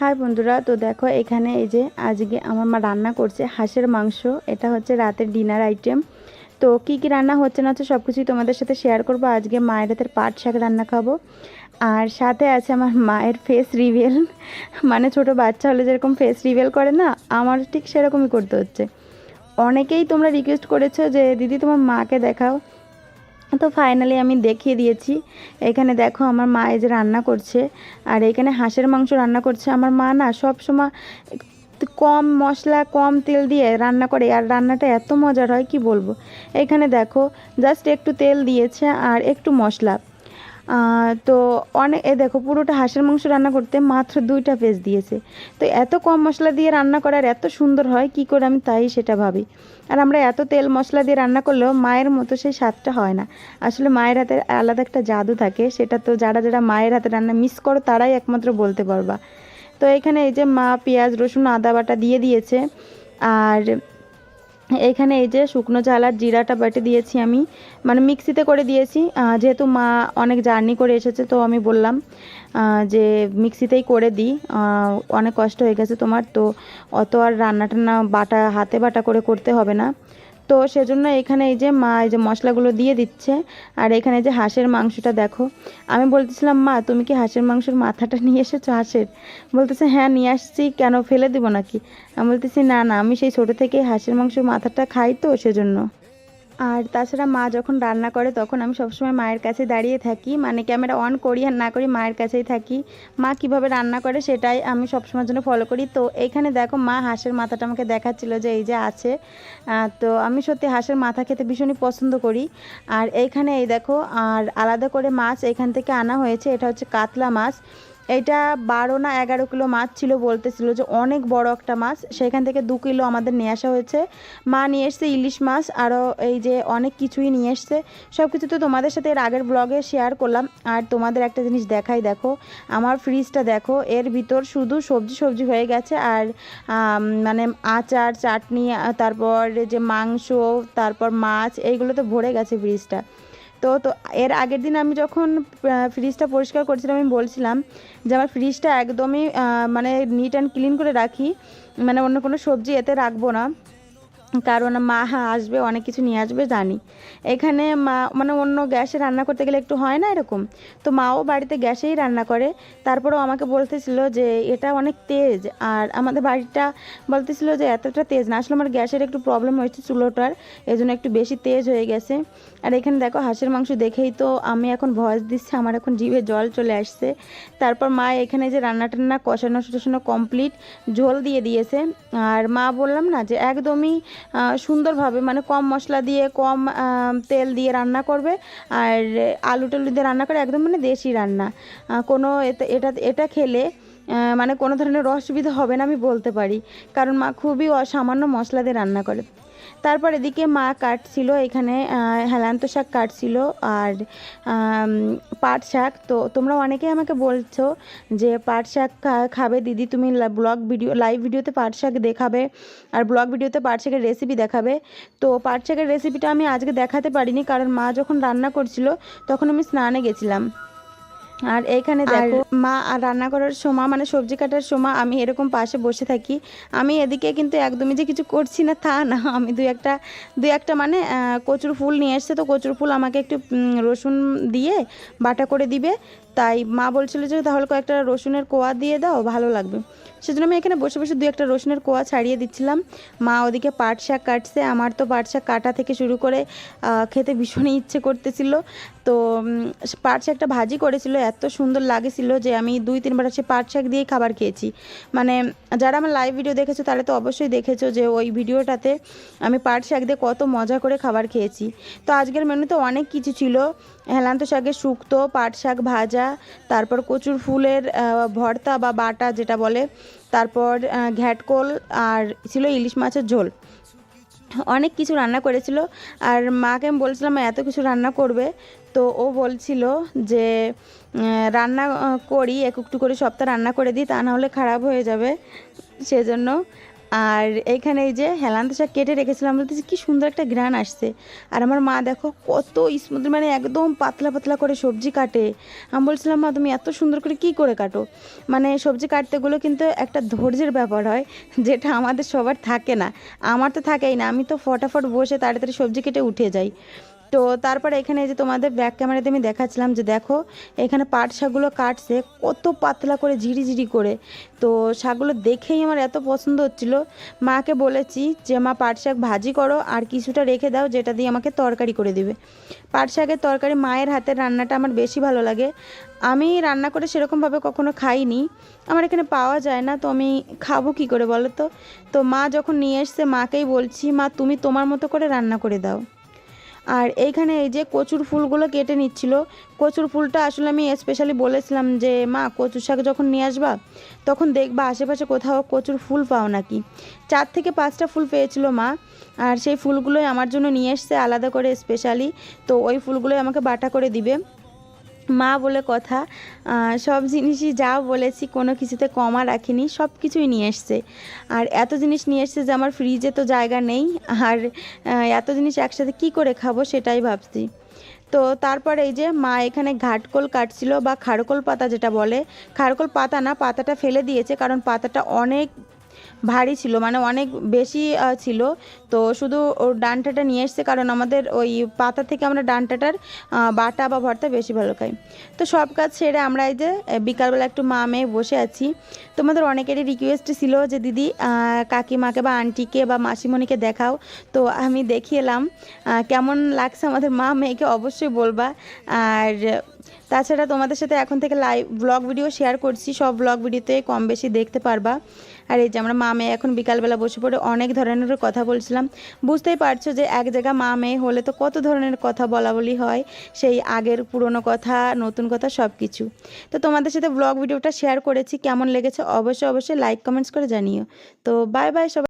High বন্ধুরা, তো দেখো এখানে এই যে আজকে আমার মা রান্না করছে হাঁসের মাংস। এটা হচ্ছে রাতের ডিনার আইটেম তো কি কি রান্না হচ্ছে না হচ্ছে সব কিছুই তোমাদের সাথে শেয়ার করব। আজকে মায়ের হাতের পাট শাক রান্না খাব। আর সাথে আছে আমার মায়ের ফেস রিভেল মানে ছোট বাচ্চা হলে যেরকম ফেস রিভেল করে না, আমার ঠিক সেরকমই করতে হচ্ছে। অনেকেই তোমরা রিকোয়েস্ট করেছ যে, দিদি, তোমার মাকে দেখাও। তো ফাইনালি আমি দেখিয়ে দিয়েছি। এখানে দেখো আমার মা এই যে রান্না করছে, আর এখানে হাঁসের মাংস রান্না করছে। আমার মা না সবসময় কম মশলা, কম তেল দিয়ে রান্না করে, আর রান্নাটা এত মজার হয়, কি বলব? এখানে দেখো জাস্ট একটু তেল দিয়েছে আর একটু মশলা। তো অনেক এ দেখো, পুরোটা হাঁসের মাংস রান্না করতে মাত্র দুইটা পেজ দিয়েছে। তো এত কম মশলা দিয়ে রান্না করার এত সুন্দর হয়, কি করে আমি তাই সেটা ভাবি। আর আমরা এত তেল মশলা দিয়ে রান্না করলেও মায়ের মতো সেই স্বাদটা হয় না। আসলে মায়ের হাতে আলাদা একটা জাদু থাকে, সেটা তো যারা যারা মায়ের হাতে রান্না মিস করো, তারাই একমাত্র বলতে পারবা। তো এখানে এই যে মা পেঁয়াজ, রসুন, আদা বাটা দিয়ে দিয়েছে। আর এইখানে এই যে শুকনো ঝাল আর জিরাটা বেটে দিয়েছি আমি। মানে মিক্সিতে করে দিয়েছি। যেহেতু মা অনেক জার্নি করে এসেছে, তো আমি বললাম যে মিক্সিতেই করে দিই। অনেক কষ্ট হয়ে গেছে তোমার, তো অত আর রান্না টান্না বাটা, হাতে বাটা করে করতে হবে না। তো সেজন্য এখানে এই যে মা এই যে মশলাগুলো দিয়ে দিচ্ছে, আর এখানে যে হাঁসের মাংসটা দেখো। আমি বলতেছিলাম, মা, তুমি কি হাঁসের মাংসের মাথাটা নিয়ে এসেছ হাঁসের? বলতেছে হ্যাঁ নিয়ে আসছি, কেন ফেলে দেবো নাকি? আমি বলতেছি, না না, আমি সেই ছোটো থেকে হাঁসের মাংসের মাথাটা খাই তো সেজন্য। আর তাছাড়া মা যখন রান্না করে, তখন আমি সবসময় মায়ের কাছে দাঁড়িয়ে থাকি। মানে ক্যামেরা অন করি আর না করি মায়ের কাছেই থাকি। মা কীভাবে রান্না করে সেটাই আমি সবসময়ের জন্য ফলো করি। তো এইখানে দেখো মা হাঁসের মাথাটা আমাকে দেখাচ্ছিল যে এই যে আছে। তো আমি সত্যি হাঁসের মাথা খেতে ভীষণই পছন্দ করি। আর এইখানে এই দেখো, আর আলাদা করে মাছ এখান থেকে আনা হয়েছে। এটা হচ্ছে কাতলা মাছ। এটা বারো না এগারো কিলো মাছ ছিল বলতেছিল যে অনেক বড় একটা মাছ। সেখান থেকে দু কিলো আমাদের নিয়ে আসা হয়েছে। মা নিয়ে এসছে ইলিশ মাছ আরও এই যে অনেক কিছুই নিয়ে এসছে। সব কিছু তো তোমাদের সাথে এর আগের ব্লগে শেয়ার করলাম। আর তোমাদের একটা জিনিস দেখাই দেখো, আমার ফ্রিজটা দেখো, এর ভিতর শুধু সবজি সবজি হয়ে গেছে। আর মানে আচার, চাটনি, তারপর যে মাংস, তারপর মাছ এইগুলোতে ভরে গেছে ফ্রিজটা তো তো এর আগের দিন আমি যখন ফ্রিজটা পরিষ্কার করছিলাম, আমি বলছিলাম যে আমার ফ্রিজটা একদমই মানে নিট অ্যান্ড ক্লিন করে রাখি। মানে অন্য কোনো সবজি এতে রাখব না। কারণ মা আসবে, অনেক কিছু নিয়ে আসবে, জানি। এখানে মা মানে অন্য গ্যাসে রান্না করতে গেলে একটু হয় না এরকম? তো মাও বাড়িতে গ্যাসেই রান্না করে। তারপরেও আমাকে বলতেছিল যে এটা অনেক তেজ, আর আমাদের বাড়িটা বলতেছিল যে এতটা তেজ না। আসলে আমার গ্যাসের একটু প্রবলেম হয়েছে চুলোটার এই জন্য একটু বেশি তেজ হয়ে গেছে। আর এখানে দেখো হাঁসের মাংস দেখেই তো আমি এখন ভয়েস দিচ্ছি, আমার এখন জিভে জল চলে আসছে। তারপর মা এখানে যে রান্না টান্না কষানো টষানো কমপ্লিট ঝোল দিয়ে দিয়েছে। আর মা বললাম না যে একদমই সুন্দরভাবে মানে কম মশলা দিয়ে, কম তেল দিয়ে রান্না করবে আর আলু টালু দিয়ে রান্না করে একদম মানে দেশি রান্না। কোনো এটা এটা খেলে মানে কোনো ধরনের অসুবিধা হবে না আমি বলতে পারি। কারণ মা খুবই অসামান্য মশলা দিয়ে রান্না করে। তারপর এদিকে মা কাটছিল, এখানে হেলান্ত শাক কাটছিল আর পাট শাক। তো তোমরা অনেকেই আমাকে বলছো যে পাট শাক খাবে। দিদি, তুমি ব্লগ ভিডিও, লাইভ ভিডিওতে পাট শাক দেখাবে আর ব্লগ ভিডিওতে পাট শাকের রেসিপি দেখাবে। তো পাট শাকের রেসিপিটা আমি আজকে দেখাতে পারিনি কারণ মা যখন রান্না করছিল তখন আমি স্নানে গেছিলাম। আর এইখানে দেখো মা আর রান্না করার সময় মানে সবজি কাটার সময় আমি এরকম পাশে বসে থাকি। আমি এদিকে কিন্তু একদমই যে কিছু করছি না তা না। আমি দুই একটা দুই একটা মানে কচুর ফুল নিয়ে এসছে। তো কচুর ফুল আমাকে একটু রসুন দিয়ে বাটা করে দিবে। তাই মা বলছিল যে তাহলে কয়েকটা রসুনের কোয়া দিয়ে দাও, ভালো লাগবে। সেজন্য আমি এখানে বসে বসে দু একটা রসুনের কোয়া ছাড়িয়ে দিচ্ছিলাম। মা ওদিকে পাট শাক কাটছে, আমার তো পাট শাক কাটা থেকে শুরু করে খেতে ভীষণই ইচ্ছে করতেছিল। তো পাট শাকটা ভাজি করেছিল, এত সুন্দর লাগেছিল যে আমি দুই তিনবার সে পাট শাক দিয়েই খাবার খেয়েছি। মানে যারা আমার লাইভ ভিডিও দেখেছ তাহলে তো অবশ্যই দেখেছ যে ওই ভিডিওটাতে আমি পাট শাক দিয়ে কত মজা করে খাবার খেয়েছি। তো আজকের মেনুতে অনেক কিছু ছিল। হেলান্ত শাকের শুক্তো, পাট শাক ভাজা তারপর কচুর ফুলের ভর্তা বা বাটা যেটা বলে, তারপর ঘ্যাটকোল আর ছিল ইলিশ মাছের ঝোল। অনেক কিছু রান্না করেছিল আর মাকে আমি বলছিলাম এত কিছু রান্না করবে? তো ও বলছিল যে রান্না করি, এক একটু করে সপ্তাহ রান্না করে দিই, তা না হলে খারাপ হয়ে যাবে। সেজন্য আর এইখানে এই যে হেলান্ত শাক কেটে রেখেছিলাম, বলতেছি কি সুন্দর একটা গ্রান আসছে। আর আমার মা দেখো কত স্মুথ মানে একদম পাতলা পাতলা করে সবজি কাটে। আমি বলছিলাম, মা, তুমি এত সুন্দর করে কি করে কাটো? মানে সবজি কাটতেগুলো কিন্তু একটা ধৈর্যের ব্যাপার হয়, যেটা আমাদের সবার থাকে না। আমার তো থাকেই না, আমি তো ফটাফট বসে তাড়াতাড়ি সবজি কেটে উঠে যাই। তো তারপরে এখানে যে তোমাদের ব্যাক ক্যামেরাতে আমি দেখাচ্ছিলাম যে দেখো, এখানে পাট শাকগুলো কাটছে, কত পাতলা করে ঝিরি ঝিরি করে। তো শাকগুলো দেখেই আমার এত পছন্দ হচ্ছিল। মাকে বলেছি যে, মা পাট শাক ভাজি করো, আর কিছুটা রেখে দাও, যেটা দিয়ে আমাকে তরকারি করে দিবে। পাট শাকের তরকারি মায়ের হাতের রান্নাটা আমার বেশি ভালো লাগে। আমি রান্না করে সেরকমভাবে কখনো খাইনি। আমার এখানে পাওয়া যায় না, তো আমি খাব কি করে বলো তো? তো মা যখন নিয়ে এসছে, মাকেই বলছি, মা, তুমি তোমার মতো করে রান্না করে দাও। আর এইখানে এই যে কচুর ফুলগুলো কেটে নিচ্ছিল, কচুর ফুলটা আসলে আমি স্পেশালি বলেছিলাম যে, মা, কচুর শাক যখন নিয়ে আসবা, তখন দেখবা আশেপাশে কোথাও কচুর ফুল পাও নাকি। চার থেকে পাঁচটা ফুল পেয়েছিল মা, আর সেই ফুলগুলোই আমার জন্য নিয়ে এসছে আলাদা করে স্পেশালি তো ওই ফুলগুলোই আমাকে বাটা করে দিবে। মা বলে কথা সব জিনিসই যা বলেছি কোনো কিছুতে কমা রাখিনি, সব কিছুই নিয়ে এসছে। আর এত জিনিস নিয়ে এসছে যে আমার ফ্রিজে তো জায়গা নেই, আর এত জিনিস একসাথে কি করে খাব সেটাই ভাবছি। তো তারপরে এই যে মা এখানে ঘাটকোল কাটছিল বা খারকোল পাতা যেটা বলে, খারকোল পাতা না, পাতাটা ফেলে দিয়েছে কারণ পাতাটা অনেক ভারী ছিল মানে অনেক বেশি ছিল। তো শুধু ওর ডান্টাটা নিয়ে এসছে, কারণ আমাদের ওই পাতা থেকে আমরা ডান্টাটার বাটা বা ভর্তা বেশি ভালো খাই। তো সব কাজ সেরে আমরা এই যে বিকালবেলা একটু মা মেয়ে বসে আছি। তোমাদের অনেকেরই রিকোয়েস্ট ছিল যে, দিদি কাকিমাকে বা আন্টিকে বা মাসিমণিকে দেখাও। তো আমি দেখিয়ে এলাম কেমন লাগছে আমাদের মা মেয়েকে অবশ্যই বলবা। আর তাছাড়া তোমাদের সাথে এখন থেকে লাইভ ব্লগ ভিডিও শেয়ার করছি, সব ব্লগ ভিডিওতে কম বেশি দেখতে পারবা। আর এই যে আমরা মা মেয়ে এখন বিকালবেলা বসে পড়ে অনেক ধরনের কথা বলছিলাম। বুঝতেই পারছ যে এক জায়গা মা মেয়ে হলে তো কত ধরনের কথা বলা বলি হয়, সেই আগের পুরনো কথা, নতুন কথা সব কিছু তো তোমাদের সাথে ব্লগ ভিডিওটা শেয়ার করেছি, কেমন লেগেছে অবশ্যই অবশ্যই লাইক কমেন্টস করে জানিও। তো বাই বাই সবাই।